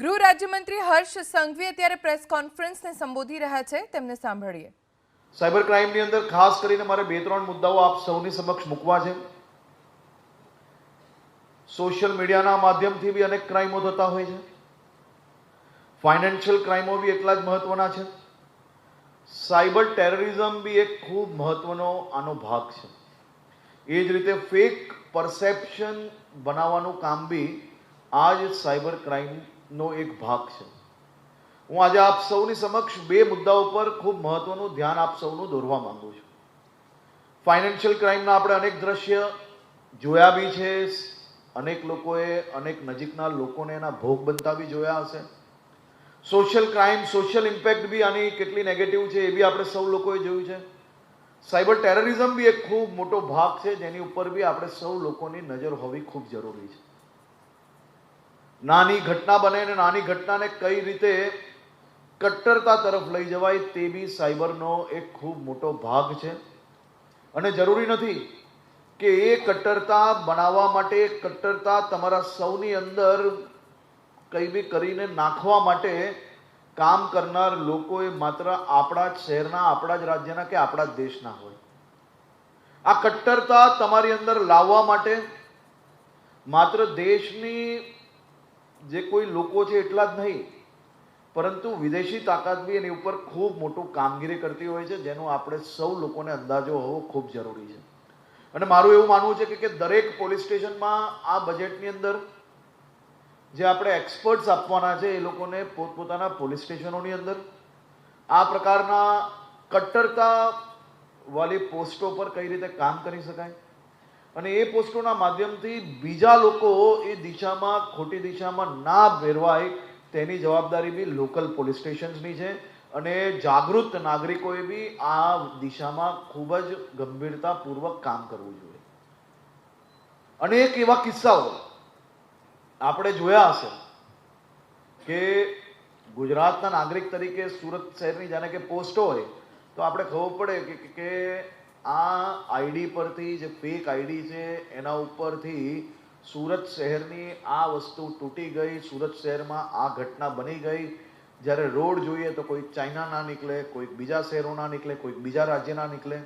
ગૃહ રાજ્યમંત્રી હર્ષ સંઘવી અત્યારે પ્રેસ કોન્ફરન્સને સંબોધી રહ્યા છે. તેમને સાંભળીએ. સાયબર ક્રાઇમની અંદર ખાસ કરીને મારે બે ત્રણ મુદ્દાઓ આપ સૌની સમક્ષ મૂકવા છે. સોશિયલ મીડિયાના માધ્યમથી બી અનેક ક્રાઇમો થતા હોય છે. ફાઇનાન્શિયલ ક્રાઇમો બી એટલા જ મહત્વના છે. સાયબર ટેરરિઝમ બી એક ખૂબ મહત્વનો આનો ભાગ છે. એ જ રીતે ફેક પરસેપ્શન બનાવવાનું કામ બી આ જ સાયબર ક્રાઇમનો એક ભાગ છે. હું આજે આપ સૌની સમક્ષ બે મુદ્દાઓ પર ખૂબ મહત્વનું ધ્યાન આપ સૌનું દોરવા માંગુ છું. ફાઇનાન્શિયલ ક્રાઇમના આપણે અનેક દ્રશ્ય જોયા બી છે. અનેક લોકોએ અનેક નજીકના લોકોને એના ભોગ બનતા બી જોયા હશે. સોશિયલ ક્રાઇમ સોશિયલ ઇમ્પેક્ટ બી આની કેટલી નેગેટિવ છે એ બી આપણે સૌ લોકોએ જોયું છે. સાયબર ટેરરિઝમ બી એક ખૂબ મોટો ભાગ છે. જેની ઉપર બી આપણે સૌ લોકોની નજર હોવી ખૂબ જરૂરી છે. નાની ઘટના બને અને નાની ઘટનાને કઈ રીતે કટ્ટરતા તરફ લઈ જવાય તે બી સાયબરનો એક ખૂબ મોટો ભાગ છે. અને જરૂરી નથી કે એ કટ્ટરતા બનાવવા માટે, કટ્ટરતા તમારા સૌની અંદર કંઈ બી કરીને નાખવા માટે કામ કરનાર લોકોએ માત્ર આપણા જ શહેરના, આપણા જ રાજ્યના કે આપણા જ દેશના હોય. આ કટ્ટરતા તમારી અંદર લાવવા માટે માત્ર દેશની જે કોઈ લોકો છે એટલા જ નહીં, પરંતુ વિદેશી તાકાત બી એની ઉપર ખૂબ મોટું કામગીરી કરતી હોય છે, જેનો આપણે સૌ લોકોને અંદાજો હોવો ખૂબ જરૂરી છે. અને મારું એવું માનવું છે કે દરેક પોલીસ સ્ટેશનમાં આ બજેટની અંદર જે આપણે એક્સપર્ટ્સ આપવાના છે, એ લોકોને પોતપોતાના પોલીસ સ્ટેશનોની અંદર, આ પ્રકારના કટ્ટરતા વાલી પોસ્ટો પર કઈ રીતે કામ કરી શકાય? અને એ પોસ્ટોના માધ્યમથી બીજા લોકો એ દિશામાં, ખોટી દિશામાં ના ભેરવાય તેની જવાબદારી બી લોકલ પોલીસ સ્ટેશન્સની છે. અને જાગૃત નાગરિકોએ બી આ દિશામાં ખૂબ જ ગંભીરતાપૂર્વક કામ કરવું જોઈએ. અનેક એવા કિસ્સાઓ આપણે જોયા હશે કે ગુજરાતના નાગરિક તરીકે સુરત શહેરની જાણે કે પોસ્ટો હોય, તો આપણે ખબર પડે કે આ આઈડી પરથી, જે ફેક આઈડી છે, એના ઉપરથી સુરત શહેરની આ વસ્તુ તૂટી ગઈ. સુરત શહેરમાં આ ઘટના બની ગઈ. જ્યારે રોડ જોઈએ તો કોઈ ચાઇના ના નીકળે, કોઈક બીજા શહેરોના નીકળે, કોઈક બીજા રાજ્યના નીકળે.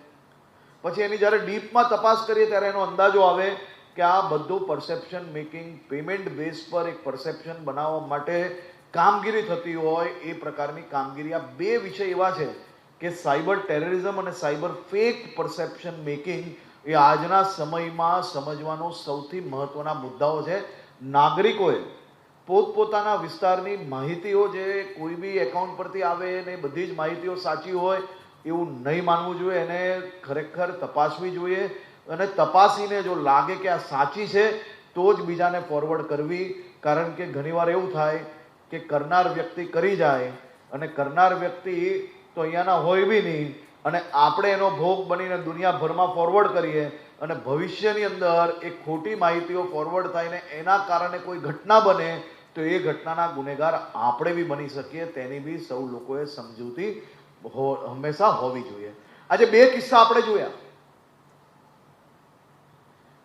પછી એની જ્યારે ડીપમાં તપાસ કરીએ ત્યારે એનો અંદાજો આવે કે આ બધું પરસેપ્શન મેકિંગ પેમેન્ટ બેઝ પર એક પરસેપ્શન બનાવવા માટે કામગીરી થતી હોય એ પ્રકારની કામગીરી. આ બે વિષય એવા છે કે સાયબર ટેરરિઝમ અને સાયબર ફેક પરસેપ્શન મેકિંગ એ આજના સમયમાં સમજવાનો સૌથી મહત્વના મુદ્દાઓ છે. નાગરિકોએ પોતપોતાના વિસ્તારની માહિતીઓ જે કોઈ બી એકાઉન્ટ પરથી આવે ને બધી જ માહિતીઓ સાચી હોય એવું નહીં માનવું જોઈએ. એને ખરેખર તપાસવી જોઈએ અને તપાસીને જો લાગે કે આ સાચી છે, તો જ બીજાને ફોરવર્ડ કરવી. કારણ કે ઘણીવાર એવું થાય કે કરનાર વ્યક્તિ કરી જાય અને કરનાર વ્યક્તિ તો અહીંયાના હોય બી નહીં. અને આપણે એનો ભોગ બનીને દુનિયાભરમાં ફોરવર્ડ કરીએ અને ભવિષ્યની અંદર એ ખોટી માહિતીઓ ફોરવર્ડ થાય ને એના કારણે કોઈ ઘટના બને, તો એ ઘટનાના ગુનેગાર આપણે બી બની શકીએ. તેની બી સૌ લોકોએ સમજૂતી હંમેશા હોવી જોઈએ. આજે બે કિસ્સા આપણે જોયા.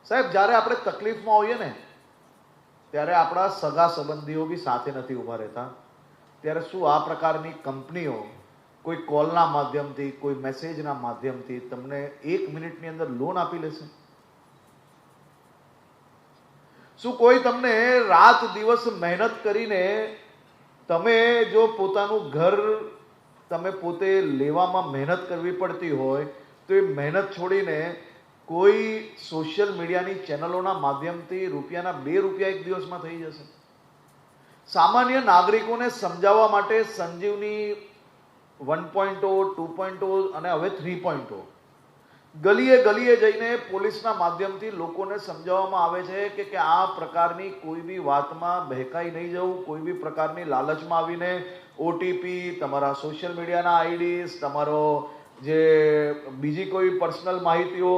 સાહેબ, જ્યારે આપણે તકલીફમાં હોઈએ ને, ત્યારે આપણા સગા સંબંધીઓ બી સાથે નથી ઊભા રહેતા. ત્યારે શું આ પ્રકારની કંપનીઓ કોઈ કોલના માધ્યમથી, કોઈ મેસેજના માધ્યમથી તમને એક મિનિટની અંદર લોન આપી લેશે? શું કોઈ તમને રાત દિવસ મહેનત કરીને તમે જો પોતાનું ઘર તમે પોતે લેવામાં મહેનત કરવી પડતી હોય, તો એ મહેનત છોડીને કોઈ સોશિયલ મીડિયાની ચેનલોના માધ્યમથી રૂપિયાના બે રૂપિયા એક દિવસમાં થઈ જશે? સામાન્ય નાગરિકોને સમજાવવા માટે Sanjivani one point two point અને હવે થ્રી પોઈન્ટ ગલીએ ગલીએ જઈને પોલીસના માધ્યમથી લોકોને સમજાવવામાં આવે છે કે કે આ પ્રકારની કોઈ બી વાતમાં બહેકાઈ નહીં જવું, કોઈ બી પ્રકારની લાલચમાં આવીને ઓટીપી તમારા સોશિયલ મીડિયાના આઈડીસ તમારો જે બીજી કોઈ પર્સનલ માહિતીઓ,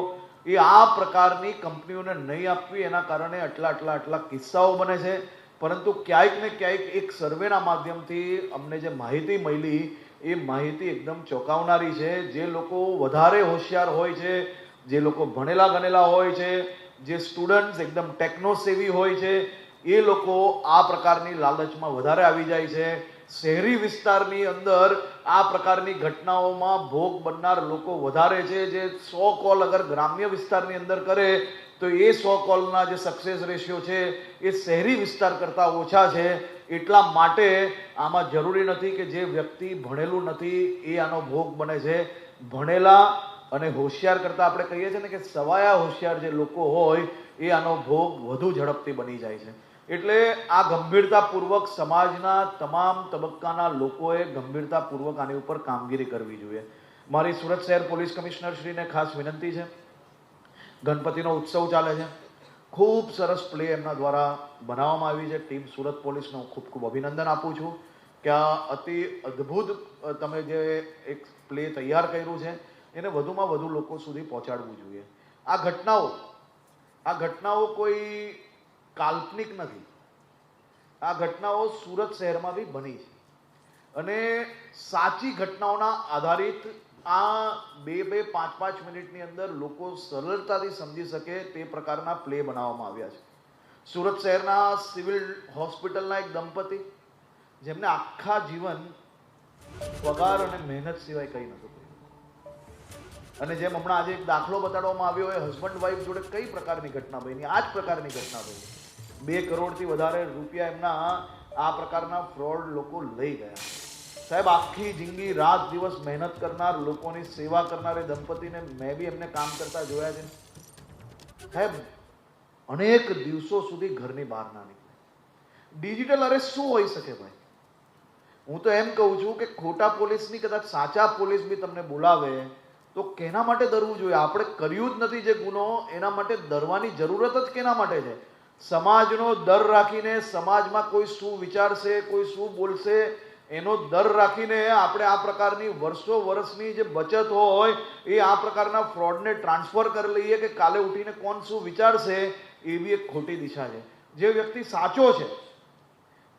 એ આ પ્રકારની કંપનીઓને નહીં આપવી, એના કારણે આટલા આટલા આટલા કિસ્સાઓ બને છે. પરંતુ ક્યાંક ને ક્યાંક એક સર્વેના માધ્યમથી અમને જે માહિતી મળી એ માહિતી એકદમ ચોંકાવનારી છે. જે લોકો વધારે હોશિયાર હોય છે, જે લોકો ભણેલા ગણેલા હોય છે, જે સ્ટુડન્ટ્સ એકદમ ટેકનો સેવી હોય છે, એ લોકો આ પ્રકારની લાલચમાં વધારે આવી જાય છે. શહેરી વિસ્તારની અંદર આ પ્રકારની ઘટનાઓમાં ભોગ બનનાર લોકો વધારે છે. જે સો કોલ અગર ગ્રામ્ય વિસ્તારની અંદર કરે, તો એ સો કોલના જે સક્સેસ રેશિયો છે, એ શહેરી વિસ્તાર કરતાં ઓછા છે. એટલા માટે આમાં જરૂરી નથી કે જે વ્યક્તિ ભણેલું નથી, એ આનો ભોગ બને છે. ભણેલા અને હોશિયાર કરતાં આપણે કહીએ છીએ ને કે સવાયા હોશિયાર જે લોકો હોય, એ આનો ભોગ વધુ ઝડપથી બની જાય છે. એટલે આ ગંભીરતાપૂર્વક સમાજના તમામ તબક્કાના લોકોએ ગંભીરતાપૂર્વક આની ઉપર કામગીરી કરવી જોઈએ. મારી સુરત શહેર પોલીસ કમિશનર શ્રીને ખાસ વિનંતી છે. ગણપતિનો ઉત્સવ ચાલે છે. ખૂબ સરસ પ્લે એમના દ્વારા બનાવવામાં આવી છે. ટીમ સુરત પોલીસનો ખૂબ ખૂબ અભિનંદન આપું છું કે આ અતિ અદ્ભુત તમે જે એક પ્લે તૈયાર કર્યું છે, એને વધુમાં વધુ લોકો સુધી પહોંચાડવું જોઈએ. આ ઘટનાઓ આ ઘટનાઓ કોઈ કાલ્પનિક નથી. આ ઘટનાઓ સુરત શહેરમાં બી બની છે. અને સાચી ઘટનાઓના આધારિત આ બે બે પાંચ પાંચ મિનિટની અંદર લોકો સરળતાથી સમજી શકે તે પ્રકારના પ્લે બનાવવામાં આવ્યા છે. સુરત શહેરના સિવિલ હોસ્પિટલના એક દંપતી, જેમને આખા જીવન પગાર અને મહેનત સિવાય કંઈ નહોતું કર્યું. અને જેમ હમણાં આજે એક દાખલો બતાડવામાં આવ્યો હોય હસબન્ડ વાઈફ જોડે કઈ પ્રકારની ઘટના બની? આ જ પ્રકારની ઘટના બની. બે કરોડથી વધારે રૂપિયા એમના આ પ્રકારના ફ્રોડ લોકો લઈ ગયા. સાહેબ, આખી જિંદગી રાત દિવસ મહેનત કરનાર, લોકોની સેવા કરનાર એ દંપતીને મેં બી એમને કામ કરતા જોયા છે. સાહેબ, અનેક દિવસો સુધી ઘરની બહાર ના નીકળે. ડિજિટલ અરે શું હોઈ શકે ભાઈ? હું તો એમ કહું છું કે ખોટા પોલીસની કદાચ સાચા પોલીસ બી તમને બોલાવે, તો કેના માટે ડરવું જોઈએ? આપણે કર્યું જ નથી જે ગુનો, એના માટે ડરવાની જરૂરત જ કેના માટે છે? સમાજનો ડર રાખીને સમાજમાં કોઈ શું વિચારશે, કોઈ શું બોલશે એનો દર રાખીને આપણે આ પ્રકારની વર્ષો વર્ષની જે બચત હોય, એ આ પ્રકારના ફ્રોડને ટ્રાન્સફર કરી લઈએ કે કાલે ઉઠીને કોણ શું વિચારશે, એવી એક ખોટી દિશા છે. જે વ્યક્તિ સાચો છે,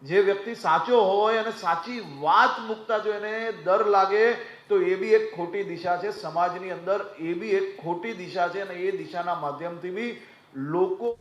જે વ્યક્તિ સાચો હોય અને સાચી વાત મૂકતા જો એને ડર લાગે, તો એ બી એક ખોટી દિશા છે. સમાજની અંદર એ બી એક ખોટી દિશા છે અને એ દિશાના માધ્યમથી બી લોકો